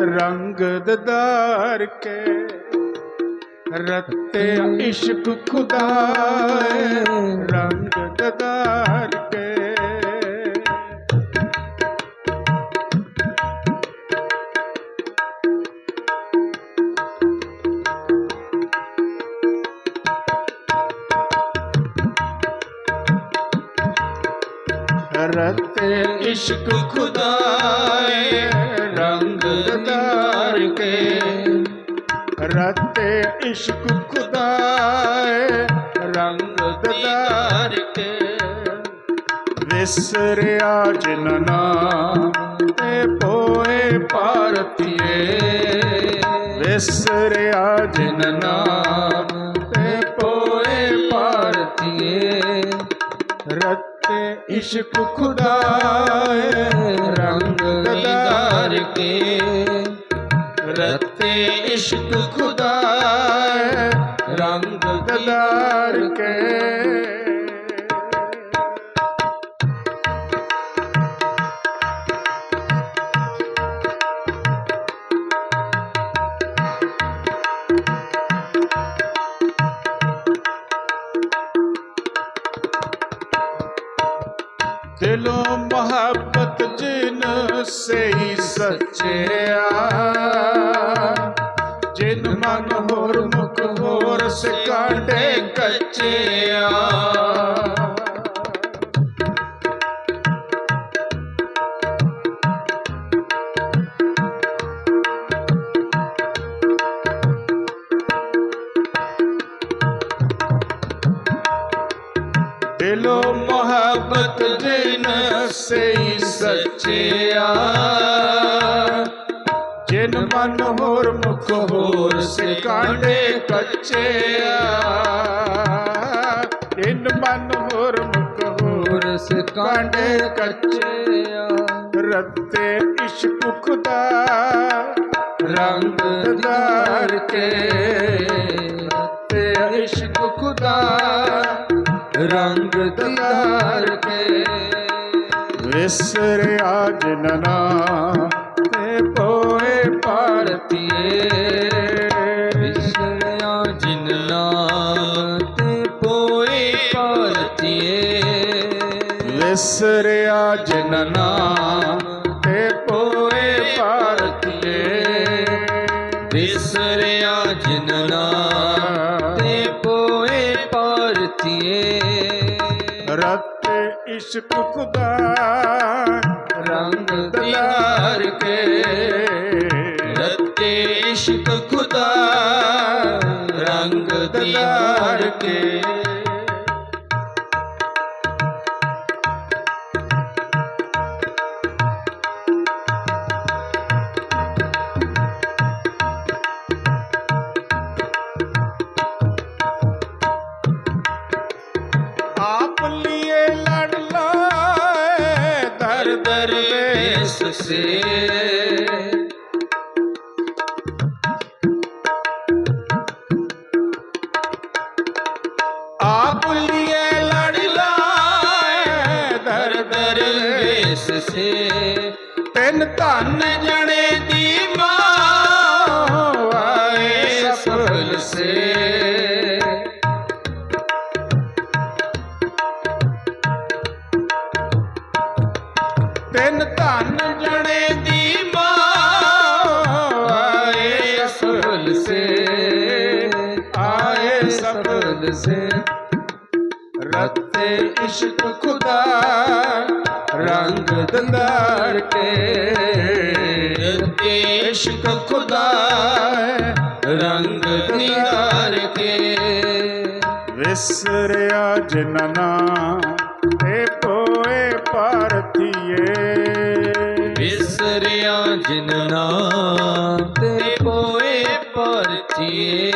ਰੰਗ ਦਦਾਰ ਕੇ ਰਤੇ ਇਸ਼ਕ ਖੁਦਾ ਰੰਗ ਦਦਾਰ ਕੇ ਇਸ਼ਕ ਖੁਦਾਏ ਰੰਗ ਦਦਾਰ ਕੇ ਰਤ ਇਸ਼ਕ ਖੁਦਾਏ ਰੰਗ ਦਦਾਰ ਕੇ ਵਿਸਰਿਆ ਜਿਨਨਾ ਤੇ ਪੋਏ ਭਾਰਤੀਏ ਵਿਸਰਿਆ ਜਿਨਨਾ ਤੇ ਇਸ਼ਕ ਖੁਦਾ ਰੰਗ ਦਦਾਰ ਕੇ। ਰਤੇ ਇਸ਼ਕ ਖੁਦਾਏ ਰੰਗ ਦਦਾਰ ਕੇ। ਨਾਨਕ ਜਿਨ ਸਹੀ ਸੱਚਿਆ। ਜਿਨ ਮਨ ਮੁਖ ਹੋਰ ਸਿਕਾਟੇ ਕੱਚਿਆ। ਬਿਨ ਮਨ ਹੋਰ ਮੁਖ ਹੋਰ ਸੇ ਕਾਂਡੇ ਕੱਚੇ ਆ। ਮਨ ਹੋਰ ਮੁਖ ਹੋਰ ਸੇ ਕਾਂਡੇ ਕੱਚੇ ਰੱਤੇ ਇਸ਼ਕ ਦਾ ਰੰਗ ਦਰ ਕੇ। ਰੱਤੇ ਇਸ਼ਕ ਖੁਦਾ ਰੰਗ ਦਰ ਕੇ। ਵਿਸਰਿਆ ਜਨਨਾ। ਵਿਸਰਿਆ ਜਨਨਾ ਤੇ ਪੋਏ ਭਾਰਤੀਏ ਵਿਸਰਿਆ ਜਿਨ ਨਾਮ, ਤੇ ਪੋਏ ਭਾਰਤੀਏ ਰਤ ਇਸ਼ਕ ਖੁਦਾ, ਰੰਗ ਦਿਦਾਰ ਕੇ। ਰਤੇ ਇਸ਼ਕ ਖੁਦਾ, ਰੰਗ ਦੀਦਾਰ ਕੇ। ਦਰਵੇਸ਼ ਸੇ ਤਿੰਨ ਧਨ ਜਣੇ ਦੀ ਮਾਂ ਆਏ ਸਫਲ ਸੇ ਤਿੰਨ ਧਨ ਜਣੇ ਦੀ ਮਾਂ ਆਏ ਸਫਲ ਸੇ ਆਏ ਸਫਲ ਸੇ ਰਤੇ ਇਸ਼ਕ ਖੁਦਾ ਦੰਦਾਰ ਕੇ। ਇਸ਼ਕ ਖੁਦਾ ਰੰਗ ਦੀਦਾਰ ਕੇ। ਵਿਸਰਿਆ ਜਨਨਾ ਤੇ ਪੋਏ ਭਾਰਤੀਏ। ਵਿਸਰਿਆ ਜਿਨ ਨਾਮ ਤੇ ਪੋਏ ਪਰਚੀਏ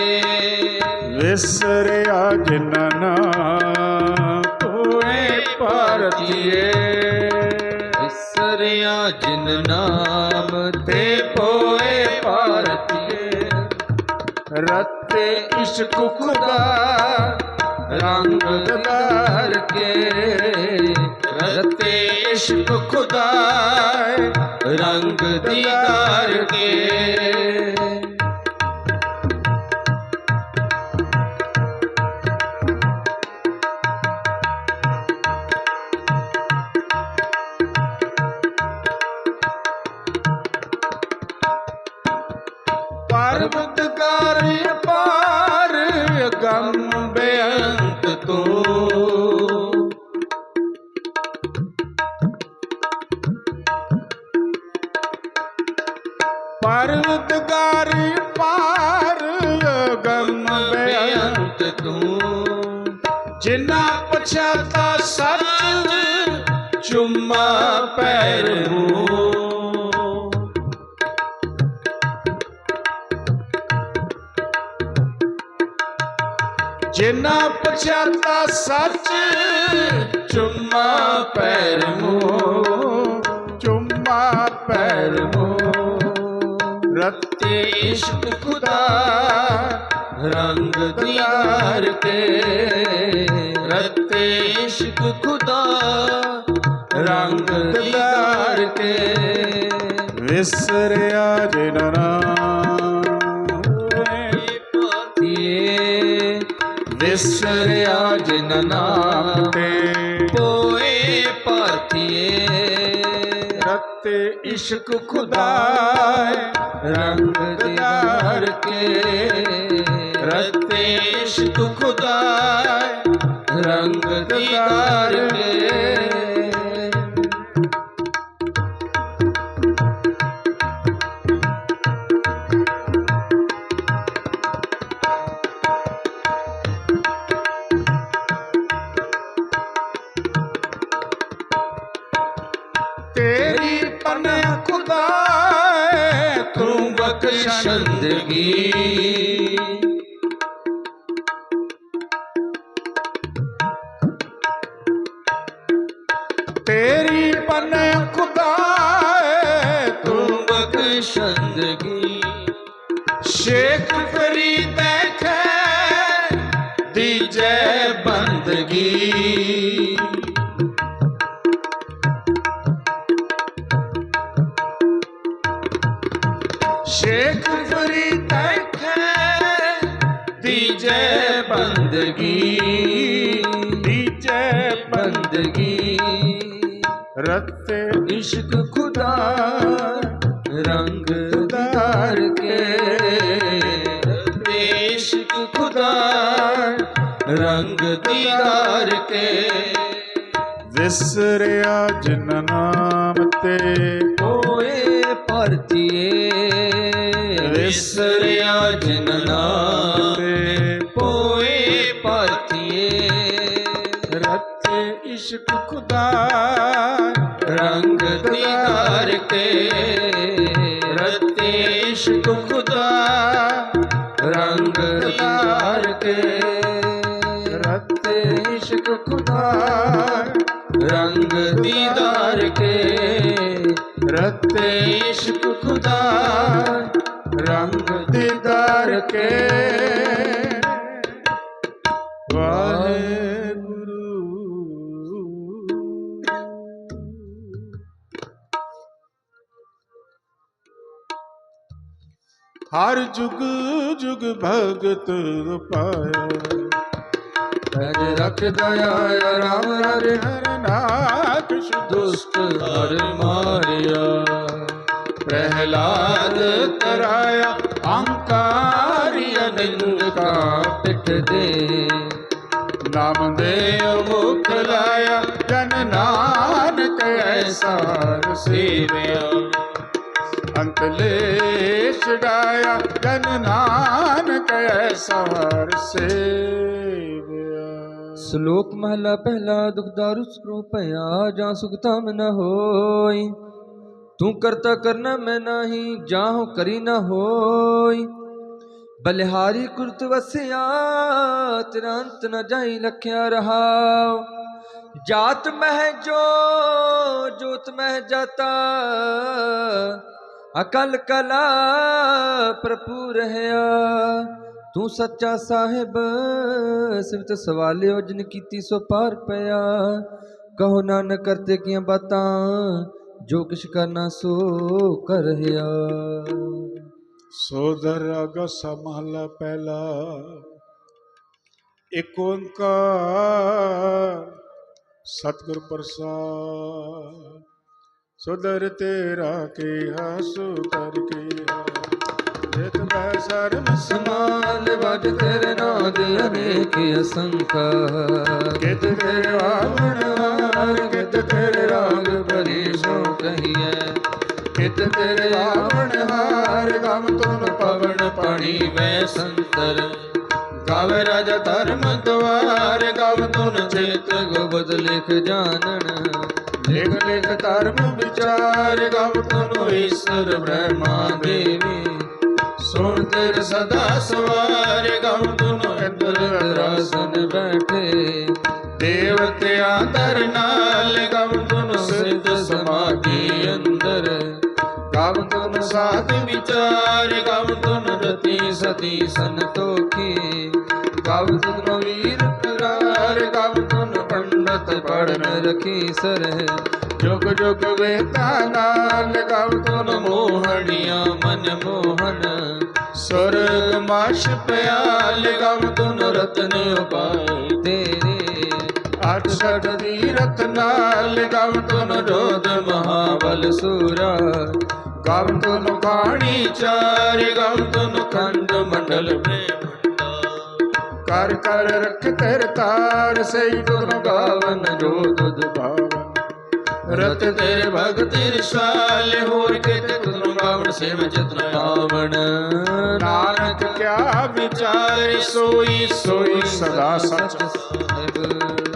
ਤੇ ਪੋਏ ਭਾਰਤੀਏ। ਰਤੇ ਇਸ਼ਕ ਖੁਦਾ, ਰੰਗ ਦਦਾਰ ਕੇ। ਰਤੇ ਇਸ਼ਕ ਖੁਦਾਏ ਰੰਗ ਦੀਦਾਰ ਕੇ। ਜਿਨਾ ਪਛਾਤਾ ਸੱਚ, ਚੁੰਮਾ ਪੈਰ ਮੂੰ ਜਿਨਾ ਪਛਾਤਾ ਸੱਚ, ਚੁੰਮਾ ਪੈਰ ਮੋ ਚੁੰਮਾ ਪੈਰ ਮੋ ਰਤੇ ਇਸ਼ਕ ਖੁਦਾ ਰੰਗ ਦੀਦਾਰ ਕੇ ਰਤੇ ਇਸ਼ਕ ਖੁਦਾ ਰੰਗ ਦੀਦਾਰ ਕੇ ਵਿਸਰਿਆ ਜਿਨ ਨਾਮ ਪਾਤੀਏ ਵਿਸਰਿਆ ਜਿਨ ਨਾਮ ਤੇ ਪੋਏ ਪਾਤੀਏ ਰਤੇ ਇਸ਼ਕ ਖੁਦਾ ਰੰਗ ਕੇ ਰਤੇ ਇਸ਼ਕ ਖੁਦਾ ਰੰਗ ਦੀਦਾਰ ਕੇ ਤੇਰੀ ਪਨ ਖੁਦਾ ਤੂੰ ਬਖਸ਼ੰਦਗੀ ਬਖਸ਼ੰਦਗੀ ਤੇਰੀ ਪਨ ਖੁਦਾ ਤੂੰ ਬਖਸ਼ੰਦਗੀ। ਸ਼ੇਖ ਫਰੀਦ ਖੈ ਦੀਜੈ ਬੰਦਗੀ। ਸ਼ੇਖ ਫਰੀਦ ਖੈ ਦੀਜੈ ਬੰਦਗੀ। ਦੀਜੈ ਬੰਦਗੀ। ਰਤੇ ਇਸ਼ਕ ਖੁਦਾ ਰੰਗ ਦੀਦਾਰ ਕੇ ਇਸ਼ਕ ਖੁਦਾ ਰੰਗ ਦੀਦਾਰ ਕੇ ਵਿਸਰਿਆ ਜਿਨ ਨਾਮ ਤੇ ਹੋਏ ਪਰਤੀਏ ਵਿਸਰਿਆ ਜਿਨ ਨਾਮ ਤੇ ਹੋਏ ਪਰਤੀਏ ਰਤੇ ਇਸ਼ਕ ਖੁਦਾ ਰੰਗ ਦੀਦਾਰ ਕੇ ਰਤੇ ਇਸ਼ਕ ਖੁਦਾ ਰੰਗ ਦੀਦਾਰ ਕੇ ਰਤੇਸ਼ ਇਸ਼ਕ ਰੰਗ ਦੀਦਾਰ ਕੇ ਰਤੇਸ਼ ਇਸ਼ਕ ਰੰਗ ਦੀਦਾਰ ਕੇ ਹਰ ਜੁਗ ਜੁਗ ਭਗਤ ਪਾਇਆ ਤਜ ਰਖ ਦਇਆ ਰਾਮ ਹਰਿ ਹਰ ਨਾਥ ਦੁਸ਼ਟ ਹਰ ਮਾਰਿਆ। ਪ੍ਰਹਿਲਾਦ ਤਰਾਇਆ ਅਹੰਕਾਰੀ ਅਨੰਦ ਕਾ ਪਿੱਠ ਦੇ ਨਾਮ ਦੇ ਮੁਖ ਲਾਇਆ ਜਨ ਨਾਨਕ ਐਸਾ ਸੇਵਿਆ। ਅੰਤ ਲੈ ਛਡਾਇਆ, ਜਨ ਨਾਨਕ ਐਸਾ ਸੇਵਿਆ। ਸ਼ਲੋਕ ਮਹਲਾ ਪਹਿਲਾ ਦੁਖਦਾਰੂ ਸਕਰੋ ਭਇਆ, ਜਾਂ ਸੁਖ ਧਮ ਨ ਹੋਈ। ਤੂੰ ਕਰਤਾ ਕਰਨਾ ਮੈਂ ਨਾਹੀ ਜਾਹੋ ਕਰੀ ਨਾ ਹੋਈ। ਬਲਿਹਾਰੀ ਕੁਰਤ ਵਸਿਆ, ਤੇਰਾ ਨ ਜਾਈ ਲਖਿਆ ਰਹਾਉ। ਜਾਤ ਮਹਿ ਜੋ, ਜੋਤ ਮਹਿ ਜਾਤਾ ਅਕਲ ਕਲਾ ਪ੍ਰਭੂ ਰਹਿਆ। ਤੂੰ ਸੱਚਾ ਸਾਹਿਬ ਸਿਵਤ ਸਵਾਲਿਓ, ਜਿਨ ਕੀਤੀ ਸੋ ਪਾਰ ਪਿਆ। ਕਹੋ ਨਾਨਕ ਕਰਤੇ ਕੀਆਂ ਬਾਤਾਂ, ਜੋ ਕਿਛ ਕਰਨਾ ਸੋ ਕਰ ਰਿਹਾ। ਸੋਦਰ ਅਗਸਾ ਮਹਲਾ ਪਹਿਲਾ ਏਕ ਓੰਕਾਰ ਸਤਿਗੁਰ ਪ੍ਰਸਾਦ। ਸੁਦਰ ਤੇਰਾ ਕਿਹਾ ਸੁਕਰ ਕੀਆ ਜਿਤ ਬੈ ਸਰਮ ਸਮਾਲ ਵਜ ਤੇਰੇ ਨਾਂ ਦੇ ਅਨੇਕ ਅਸੰਖਾ ਕਿਤ ਤੇਰੇ ਆਵਣ ਹਾਰ, ਕਿਤ ਤੇਰੇ ਰਾਗ ਭਰੀ ਸੋ ਕਹੀਐ। ਕਿਤ ਤੇਰੇ ਆਵਣ ਹਾਰ, ਗਮ ਤੁਨ ਪਵਨ ਪਾਣੀ ਮੈਂ ਸੰਤਰ। ਗਾਵ ਰਾਜਾ ਧਰਮ ਦਵਾਰ ਗਮ ਤੁਨ ਚੇਤ ਗੋਬਦ ਲਿਖ ਜਾਣਨ। ਲੇਖ ਲੇਖ ਧਰਮ ਵਿਚਾਰ ਗਮ ਤੁਨ ਈਸ਼ਰ ਬ੍ਰਹਮਾ ਦੇਵੀ। ਸੁਣ ਤੇਰ ਸਦਾ ਸਵਾਰ ਗਮ ਤੁਨ ਇੰਦਰ ਰਾਸਨ ਬੈਠੇ। ਦੇਵਤਿਆਂ ਦਰ ਨਾਲ ਗਮ ਤੁਨ ਸਿੱਧ ਸਮਾਧੀ ਅੰਦਰ। ਗਮ ਤੁਨ ਸਾਧ ਵਿਚਾਰ ਗਮ ਤੁਨ ਰਤੀ ਸਤੀ ਸੰਤੋਖੀ। ਗਮ ਤੁਨ ਵੀਰ ਕਰਾਰ ਗਮ ਤੁਨ ਪੰਡਤ ਪੜਨ ਰਖੀ ਸਰਹਿ ਜੁਗ ਜੁਗ ਵੇਤਾ ਨਾਲ ਗਮ ਤੁਨ ਮੋਹਣੀਆਂ ਮਨ ਮੋਹਨ। ਸੁਰਗ ਮਾਸ਼ ਪਿਆਲ ਗਮ ਤੁਨ ਰਤਨ ਉਪਾਏ ਤੇਰੇ ਅਠ ਸਠ ਦੀ ਰਤਨਾਲ ਗਮ ਤੁਨ ਜੋਧ ਮਹਾਬਲ ਸੂਰਾ। ਗਮ ਤੁਨ ਕਾਣੀ ਚਾਰ ਗਮ ਤੁਨ ਖੰਡ ਮੰਡਲ ਪ੍ਰੇਮ ਕਰ ਕਰ ਰਖ ਤੇਰ ਤਾਰ ਸਈ ਤੁਨ ਗਾਵਨ ਜੋ ਤੁਧ ਭਾਵਨ ਰਤ ਤੇਰੇ ਭਗਤ ਰਸਾਲ ਹੋਰ ਕਿਤੇ ਤੁਨ ਗਾਵਨ ਸੇਵ ਚਤਨ ਆਵਣ। ਨਾਨਕ ਕਿਆ ਵਿਚਾਰ, ਸੋਈ ਸੋਈ ਸਦਾ ਸਚ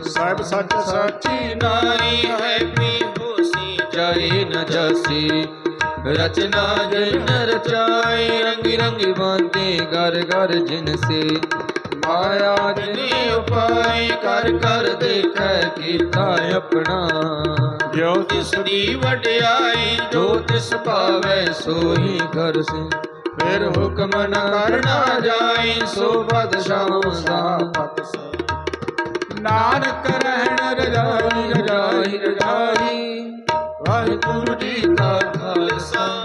ਸਾਹਿਬ ਸੱਚ ਸਾਚੀ ਨਾਈ ਹੈ ਪੀ ਹੋਸੀ ਜਾਏ ਨ ਜਾਸੀ। ਰਚਨਾ ਜਿਨ ਰਚਾਏ ਰੰਗ ਰੰਗੀ ਬਾਂਦੇ ਗਰ ਗਰ ਜਿਨ ਸੇ। ਮਾਇਆ ਜਿਨੇ ਉਪਾਈ ਕਰ ਕਰ ਦੇਖੈ ਕੀਤਾ ਆਪਣਾ। ਜੋ ਤਿਸ ਦੀ ਵਡਿਆਈ ਜੋ ਤਿਸ ਭਾਵੈ ਸੋਈ ਕਰ ਸੇ। ਫਿਰ ਹੁਕਮ ਨ ਕਰਨਾ ਜਾਈ ਸੋ ਬਦਸ਼ਾਹ ਸਾਪਤ ਨਾਨਕ ਰਹਿਣ ਰਜਾਈ ਰਜਾਈ ਰਜਾਈ। ਵਾਹਿਗੁਰੂ ਜੀ ਕਾ ਖਾਲਸਾ।